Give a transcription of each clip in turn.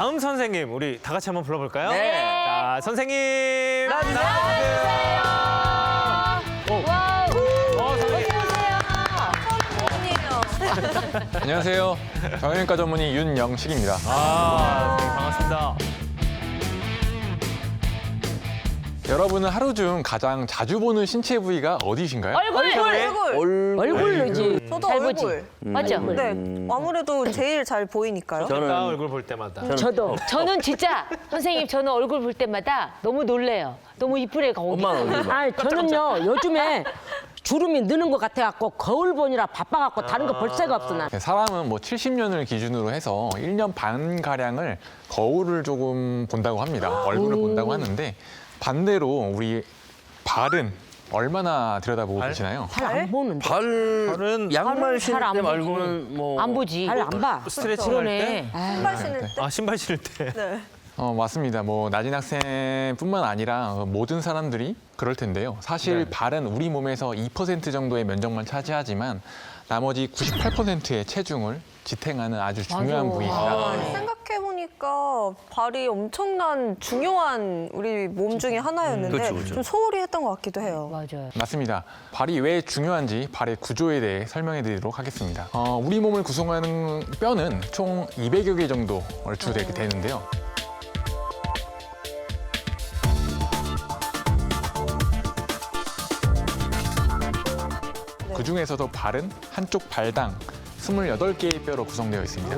다음 선생님 우리 다 같이 한번 불러볼까요? 네. 자, 선생님 나와주세요. 오. 어, 선생님. 안녕하세요. 정형외과 전문의 윤영식입니다. 아, 선생님 반갑습니다. 여러분은 하루 중 가장 자주 보는 신체 부위가 어디신가요? 얼굴. 얼굴. 얼굴로지. 저도 잘 얼굴. 보지. 맞죠? 네, 아무래도 제일 잘 보이니까요. 나 저는 얼굴 볼 때마다. 저도. 저는 진짜 선생님 저는 얼굴 볼 때마다 너무 놀래요. 너무 이쁘게 거기. 엄마는 얼굴 봐. 아, 저는요 요즘에 주름이 느는 것 같아갖고 거울 보느라 바빠갖고 다른 거 볼 새가 없어 나. 네, 사람은 뭐 70년을 기준으로 해서 1년 반 가량을 거울을 조금 본다고 합니다. 얼굴을 본다고 하는데 반대로 우리 발은 얼마나 들여다보고 계시나요? 잘 안 보는데. 발은 양말 신을 잘안 때 보지. 말고는 뭐 안 보지. 잘 안 봐. 스트레칭 할 때? 그러네. 신발 신을 때. 아, 신발 신을 때. 네. 어, 맞습니다. 뭐 나진 학생뿐만 아니라 어, 모든 사람들이 그럴 텐데요. 사실 발은 우리 몸에서 2% 정도의 면적만 차지하지만 나머지 98%의 체중을 지탱하는 아주 중요한 맞아. 부위입니다. 생각해보니까 발이 엄청난 중요한 우리 몸 중에 하나였는데 그렇죠, 그렇죠. 좀 소홀히 했던 것 같기도 해요. 맞아요. 맞습니다. 발이 왜 중요한지 발의 구조에 대해 설명해 드리도록 하겠습니다. 어, 우리 몸을 구성하는 뼈는 총 200여 개 정도 얼추 되게 되는데요. 그 중에서도 발은 한쪽 발당 28개의 뼈로 구성되어 있습니다.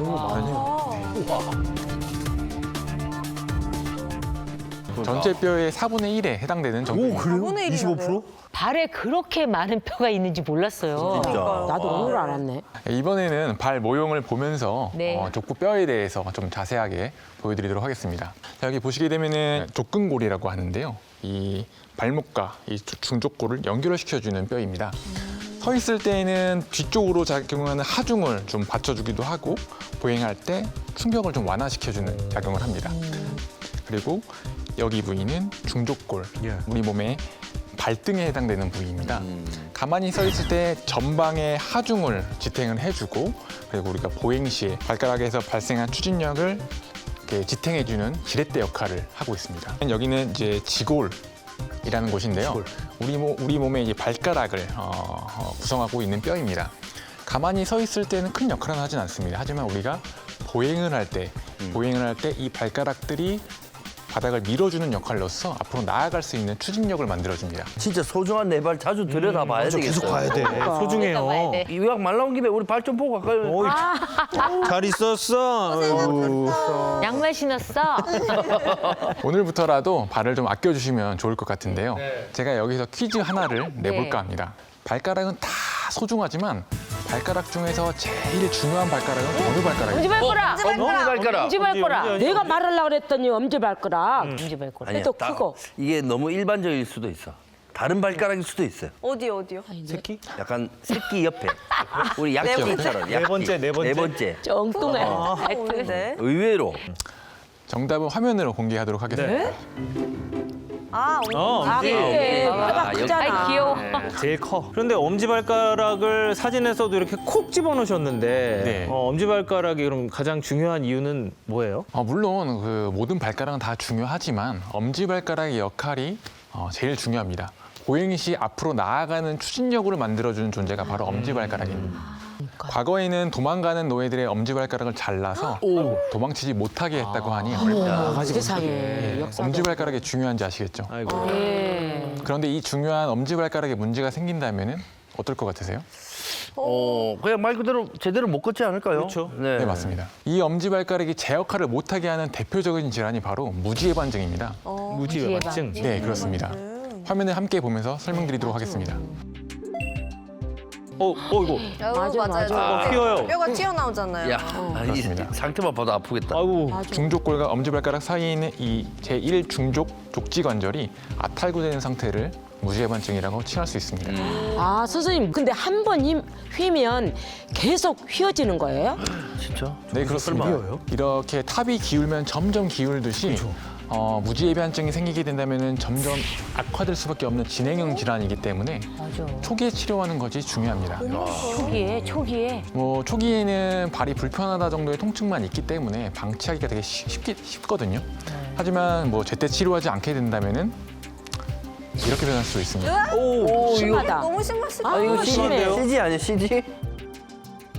전체 뼈의 4분의 1에 해당되는 정도입니다. 4분의 1이나 발에 그렇게 많은 뼈가 있는지 몰랐어요. 나도 오늘 알았네. 이번에는 발 모형을 보면서 네. 어, 족구 뼈에 대해서 좀 자세하게 보여드리도록 하겠습니다. 자, 여기 보시게 되면은 족근골이라고 하는데요. 이 발목과 이 주- 중족골을 연결시켜주는 뼈입니다. 서 있을 때에는 뒤쪽으로 작용하는 하중을 좀 받쳐주기도 하고 보행할 때 충격을 좀 완화시켜주는 작용을 합니다. 그리고 여기 부위는 중족골, 예. 우리 몸의 발등에 해당되는 부위입니다. 가만히 서 있을 때 전방의 하중을 지탱을 해주고 그리고 우리가 보행 시에 발가락에서 발생한 추진력을 이렇게 지탱해주는 지렛대 역할을 하고 있습니다. 여기는 이제 지골 이라는 곳인데요. 우리 몸 우리 몸의 이제 발가락을 어, 어, 구성하고 있는 뼈입니다. 가만히 서 있을 때는 큰 역할은 하진 않습니다. 하지만 우리가 보행을 할 때, 보행을 할 때 이 발가락들이 바닥을 밀어주는 역할로서 앞으로 나아갈 수 있는 추진력을 만들어줍니다. 진짜 소중한 내 발 자주 들여다봐야 되겠어. 계속 봐야 돼. 봐야 소중해요. 돼. 이 의학 말 나온 김에 우리 발 좀 보고 갈까요? 어이, 잘 있었어. 양말 신었어. 오늘부터라도 발을 좀 아껴주시면 좋을 것 같은데요. 제가 여기서 퀴즈 하나를 내볼까 합니다. 발가락은 다 소중하지만 발가락 중에서 제일 중요한 발가락은 어느 발가락이에요? 엄지발가락. 엄지 발가락. 엄지발가락. 내가 말하려고 그랬더니 엄지발가락. 엄지발가락. 아니야, 또 딱 크고. 이게 너무 일반적일 수도 있어. 다른 발가락일 수도 있어요. 어디 어디요? 새끼? 약간 새끼 옆에 우리 약지 네네 번째, 네 번째. 네 번째 엉뚱해. 오는데. 의외로 정답은 화면으로 공개하도록 하겠습니다. 아, 어, 아, 엄지. 그래. 뼈가 여기- 크잖아. 아이 귀여워. 네, 제일 커. 그런데 엄지발가락을 사진에서도 이렇게 콕 집어넣으셨는데 네. 어, 엄지발가락이 그럼 가장 중요한 이유는 뭐예요? 어, 물론 그 모든 발가락은 다 중요하지만 엄지발가락의 역할이 어, 제일 중요합니다. 보행 시 앞으로 나아가는 추진력을 만들어주는 존재가 바로 엄지발가락입니다. 과거에는 도망가는 노예들의 엄지발가락을 잘라서 도망치지 못하게 했다고 하니 아, 세상에 역사. 엄지발가락이 중요한지 아시겠죠? 아이고. 예. 그런데 이 중요한 엄지발가락에 문제가 생긴다면 어떨 것 같으세요? 어 그냥 말 그대로 제대로 못 걷지 않을까요? 그렇죠. 네, 맞습니다. 이 엄지발가락이 제 역할을 못하게 하는 대표적인 질환이 바로 무지해반증입니다. 무지외반증. 네, 그렇습니다. 화면을 함께 보면서 설명드리도록 하겠습니다. 어, 어 이거. 맞아, 맞아. 어, 휘어요. 뼈가 튀어나오잖아요. 야 아니, 그렇습니다. 상태만 봐도 아프겠다. 아이고. 중족골과 엄지발가락 사이에 있는 이 제1 중족 족지 관절이 아탈구되는 상태를 무지해반증이라고 칭할 수 있습니다. 아, 선생님. 근데 한번 휘면 계속 휘어지는 거예요? 진짜? 네, 그렇습니다. 이렇게 탑이 기울면 점점 기울듯이 어, 무지해변증이 생기게 된다면 점점 악화될 수밖에 없는 진행형 질환이기 때문에 맞아. 초기에 치료하는 것이 중요합니다. 초기에 초기에 뭐 초기에는 발이 불편하다 정도의 통증만 있기 때문에 방치하기가 되게 쉽- 쉽기, 쉽거든요. 하지만 뭐 제때 치료하지 않게 된다면은 이렇게 변할 수 있습니다. 오, 심하다. 너무 심하시다. 아, 이거 심해. CG 아니야 CG?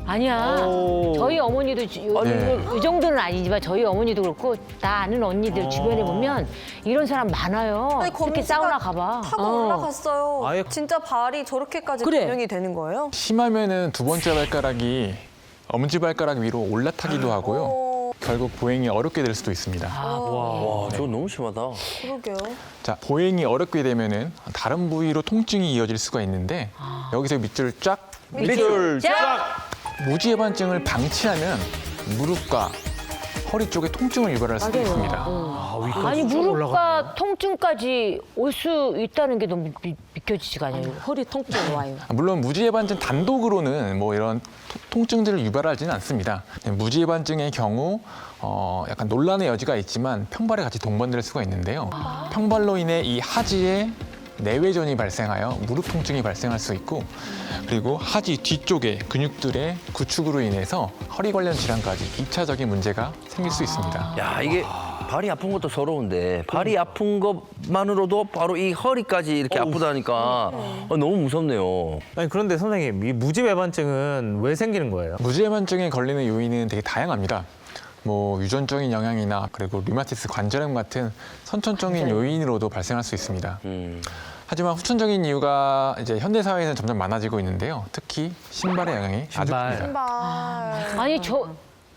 아니야. 오. 저희 어머니도 지- 요, 네. 이 정도는 아니지만 저희 어머니도 그렇고 나 아는 언니들 주변에 보면 이런 사람 많아요. 아니, 검지가 사우나 가봐. 타고 어. 올라갔어요. 아예- 진짜 발이 저렇게까지 그래. 변형이 되는 거예요? 심하면은 두 번째 발가락이 엄지 발가락 위로 올라타기도 하고요. 어, 결국 보행이 어렵게 될 수도 있습니다. 와, 저거 너무 심하다. 그러게요. 자, 보행이 어렵게 되면은 다른 부위로 통증이 이어질 수가 있는데 여기서 밑줄 쫙 밑줄 쫙. 무지해반증을 방치하면 무릎과 허리 쪽에 통증을 유발할 수도 있습니다. 아, 위까지 아니 쭉 올라가. 무릎과 통증까지 올 수 있다는 게 너무 미- 믿겨지지가 않아요. 허리 통증 와요. 물론 무지해반증 단독으로는 뭐 이런 토- 통증들을 유발하지는 않습니다. 무지해반증의 경우 어, 약간 논란의 여지가 있지만 평발에 같이 동반될 수가 있는데요. 평발로 인해 이 하지에 내외전이 발생하여 무릎 통증이 발생할 수 있고 그리고 하지 뒤쪽의 근육들의 구축으로 인해서 허리 관련 질환까지 이차적인 문제가 생길 수 있습니다. 야, 이게 발이 아픈 것도 서러운데 발이 아픈 것만으로도 바로 이 허리까지 이렇게 아프다니까 어, 너무 무섭네요. 아니 그런데 선생님 이 무지외반증은 왜 생기는 거예요? 무지해반증에 걸리는 요인은 되게 다양합니다. 뭐 유전적인 영향이나 그리고 류마티스 관절염 같은 선천적인 요인으로도 발생할 수 있습니다. 음. 하지만 후천적인 이유가 이제 현대 사회에서는 점점 많아지고 있는데요. 특히 신발의 영향이 아주. 큽니다. 신발. 아니 저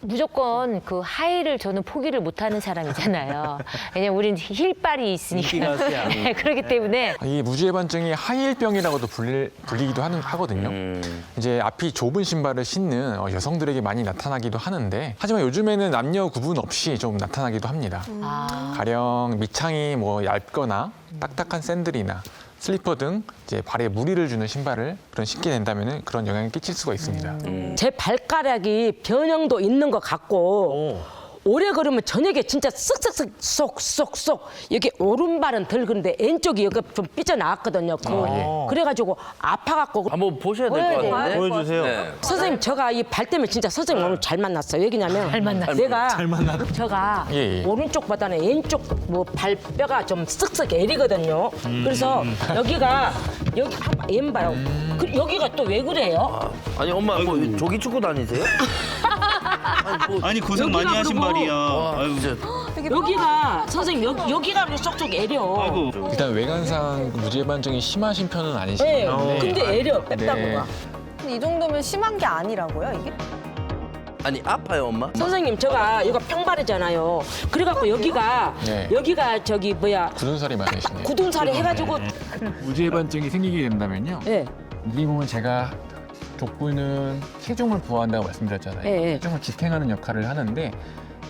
무조건 그 하이를 저는 포기를 못하는 사람이잖아요. 왜냐면 우린 힐발이 있으니까. 인기가 세야. 네, 그렇기 때문에 이 무지해반증이 하이힐병이라고도 불리, 불리기도 하는, 하거든요. 음. 이제 앞이 좁은 신발을 신는 어, 여성들에게 많이 나타나기도 하는데 하지만 요즘에는 남녀 구분 없이 좀 나타나기도 합니다. 아, 가령 밑창이 뭐 얇거나 딱딱한 샌들이나 슬리퍼 등 이제 발에 무리를 주는 신발을 그런 신게 된다면 그런 영향을 끼칠 수가 있습니다. 제 발가락이 변형도 있는 것 같고 오. 오래 걸으면 저녁에 진짜 쓱쓱쓱 쏙쏙쏙 여기 오른발은 덜 그런데 왼쪽이 여기 좀 삐져나왔거든요. 그, 어, 그래가지고 아파갖고 한번 보셔야 될 보여야 것 돼요. 같은데. 보여주세요. 네. 선생님 제가 이 발 때문에 진짜 선생님 오늘 잘 만났어요. 왜냐면 잘 만났어요. 내가 잘 만났다. 제가 예, 예. 오른쪽보다는 왼쪽 뭐 발뼈가 좀 쓱쓱 애리거든요. 그래서 여기가 여기 한번 왼발 그, 여기가 또 왜 그래요? 아니 엄마 뭐 조기 축구 다니세요? 아니, 고생 많이 여기가 하신 그리고- 말이야. 와, 아유, 여기가 선생님 여기, 여기가 쏙쏙 애려. 아이고. 일단 외관상 무지해반증이 심하신 편은 아니시기 네, 때문에 근데 애려 네. 뺐다고가. 이 정도면 심한 게 아니라고요, 이게? 아니 아파요 엄마? 선생님 제가 이거 평발이잖아요. 그래갖고 여기가 네. 여기가 저기 뭐야 굳은 살이 많으시네요. 굳은 살이 해가지고 무지해반증이 생기게 된다면요. 예. 이 부분 제가 족부는 체중을 부하한다고 말씀드렸잖아요. 예, 예. 체중을 지탱하는 역할을 하는데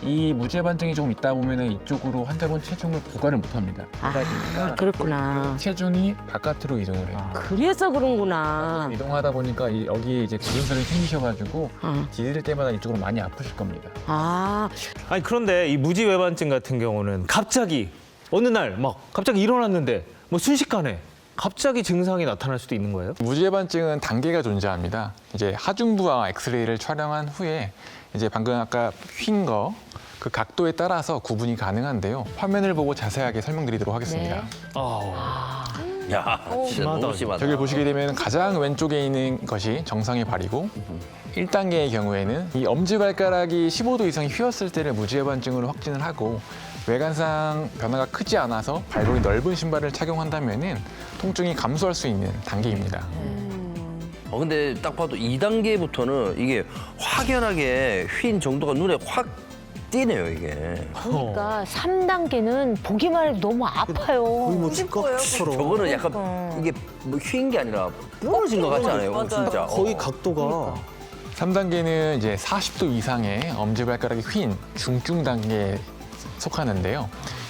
이 무지해반증이 조금 있다 보면은 이쪽으로 환자분 체중을 부과를 못합니다. 아 그렇구나. 체중이 바깥으로 이동을 해요. 그래서 그런구나. 이동하다 보니까 이- 여기에 이제 굳은살이 생기셔가지고 어. 디딜 때마다 이쪽으로 많이 아프실 겁니다. 아 아니 그런데 이 무지 외반증 같은 경우는 갑자기 어느 날 막 갑자기 일어났는데 뭐 순식간에 갑자기 증상이 나타날 수도 있는 거예요? 무지해반증은 단계가 존재합니다. 이제 하중부와 엑스레이를 촬영한 후에 이제 방금 아까 휜거 그 각도에 따라서 구분이 가능한데요. 화면을 보고 자세하게 설명드리도록 하겠습니다. 네. 아, 야 진짜 심하다. 너무 심하다. 저기를 보시게 되면 가장 왼쪽에 있는 것이 정상의 발이고 1단계의 경우에는 이 엄지발가락이 15도 이상 휘었을 때를 무지해반증으로 확진을 하고 외관상 변화가 크지 않아서 발볼이 넓은 신발을 착용한다면 통증이 감소할 수 있는 단계입니다. 어, 근데 딱 봐도 2단계부터는 이게 확연하게 휜 정도가 눈에 확 띄네요 이게. 그러니까 삼단계는 보기만 해도 너무 아파요. 뭐 싶어요. 저거는 약간 이게 뭐 휜 게 아니라 부러진 것 같지 않아요? 맞아요. 진짜. 거의 어. 각도가 3단계는 이제 40도 이상의 엄지발가락이 휜 중증 단계에 속하는데요.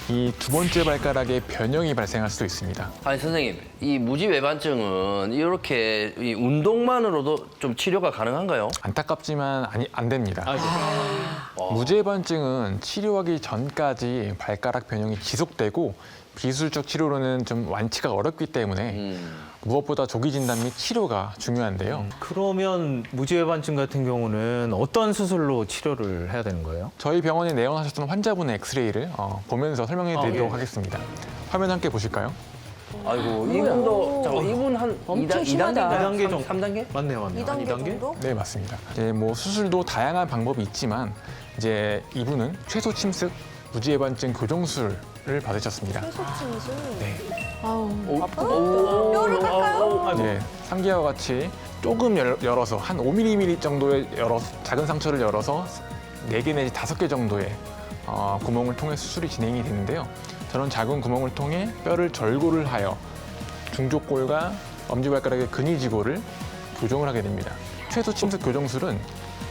이 두 번째 발가락에 변형이 발생할 수도 있습니다. 아니 선생님, 이 무지 외반증은 이렇게 이 운동만으로도 좀 치료가 가능한가요? 안타깝지만 아니, 안 됩니다. 아, 무죄반증은 치료하기 전까지 발가락 변형이 지속되고 비술적 치료로는 좀 완치가 어렵기 때문에 음. 무엇보다 조기 진단 및 치료가 중요한데요. 그러면 무지외반증 같은 경우는 어떤 수술로 치료를 해야 되는 거예요? 저희 병원에 내원하셨던 환자분의 엑스레이를 어, 보면서 설명해 드리도록 예. 하겠습니다. 화면 함께 보실까요? 아이고 이분도 잠깐 이분 한 엄청 2단, 심하다. 2단계 정도. 3단계? 맞네요, 맞네요. 2단계, 한 2단계? 정도? 네, 맞습니다. 이제 뭐 수술도 다양한 방법이 있지만 이제 이분은 최소 침습 무지해반증 교정술 을 받으셨습니다. 해소침술. 네. 뼈를 깎아요? 네, 상기와 같이 조금 열- 열어서 한 5mm 정도의 열어 작은 상처를 열어서 4개 내지 5개 정도의 어, 구멍을 통해 수술이 진행이 되는데요. 저런 작은 구멍을 통해 뼈를 절골을 하여 중족골과 엄지발가락의 근위지골을 교정을 하게 됩니다. 최소 침습 교정술은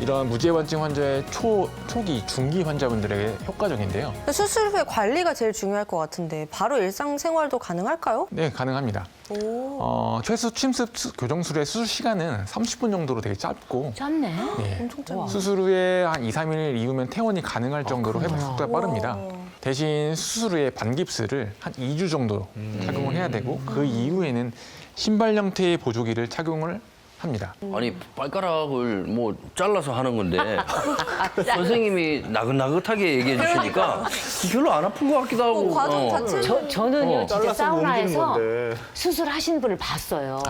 이러한 무지해반증 환자의 초, 초기, 중기 환자분들에게 효과적인데요. 수술 후에 관리가 제일 중요할 것 같은데 바로 일상생활도 가능할까요? 네, 가능합니다. 오. 어, 최소 침습 수- 교정술의 수술 시간은 30분 정도로 되게 짧고 짧네. 네. 엄청 짧아. 수술 후에 한 2, 3일 이후면 퇴원이 가능할 정도로 회복 속도가 빠릅니다. 와. 대신 수술 후에 반깁스를 한 2주 정도 착용을 해야 되고 그 이후에는 신발 형태의 보조기를 착용을 합니다. 아니 발가락을 뭐 잘라서 하는 건데 선생님이 나긋나긋하게 얘기해 주시니까 별로 안 아픈 것 같기도 하고 어, 과정 어. 자체는 저, 저는요 진짜 잘라서 사우나에서 건데. 수술하신 분을 봤어요.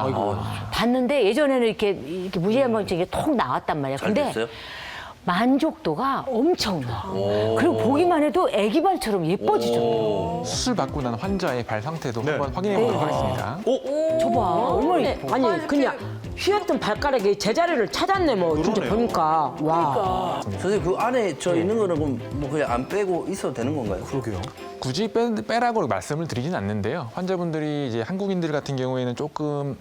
봤는데 예전에는 이렇게 이렇게 무지해반증이 톡 나왔단 말이야. 잘 근데 됐어요? 만족도가 엄청나. 그리고 보기만 해도 아기 발처럼 예뻐지죠. 수술 받고 난 환자의 발 상태도 네. 한번 확인해 보도록 하겠습니다. 저봐. 어머니, 네. 아, 아니 그냥 휘었던 발가락이 제자리를 찾았네 뭐 진짜 그러네요. 보니까 와. 선생님 그 안에 저 있는 거는 그럼 뭐 그냥 안 빼고 있어도 되는 건가요? 그러게요. 굳이 빼, 빼라고 말씀을 드리진 않는데요. 환자분들이 이제 한국인들 같은 경우에는 조금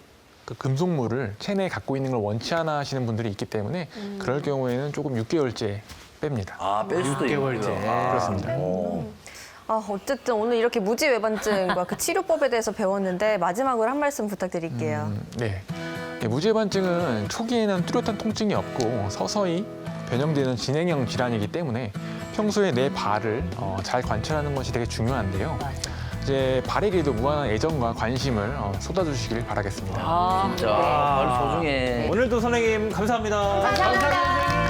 그 금속물을 체내에 갖고 있는 걸 원치 않아 하시는 분들이 있기 때문에 그럴 경우에는 조금 6개월째 뺍니다. 아 뺄 수도 있고요. 6개월째. 아, 그렇습니다. 아, 어쨌든 오늘 이렇게 무지 외반증과 그 치료법에 대해서 배웠는데 마지막으로 한 말씀 부탁드릴게요. 음, 네. 네, 무죄반증은 초기에는 뚜렷한 통증이 없고 서서히 변형되는 진행형 질환이기 때문에 평소에 내 발을 어, 잘 관찰하는 것이 되게 중요한데요. 이제 발에게도 무한한 애정과 관심을 어, 쏟아주시길 바라겠습니다. 진짜 발 소중해. 오늘도 선생님 감사합니다. 감사합니다.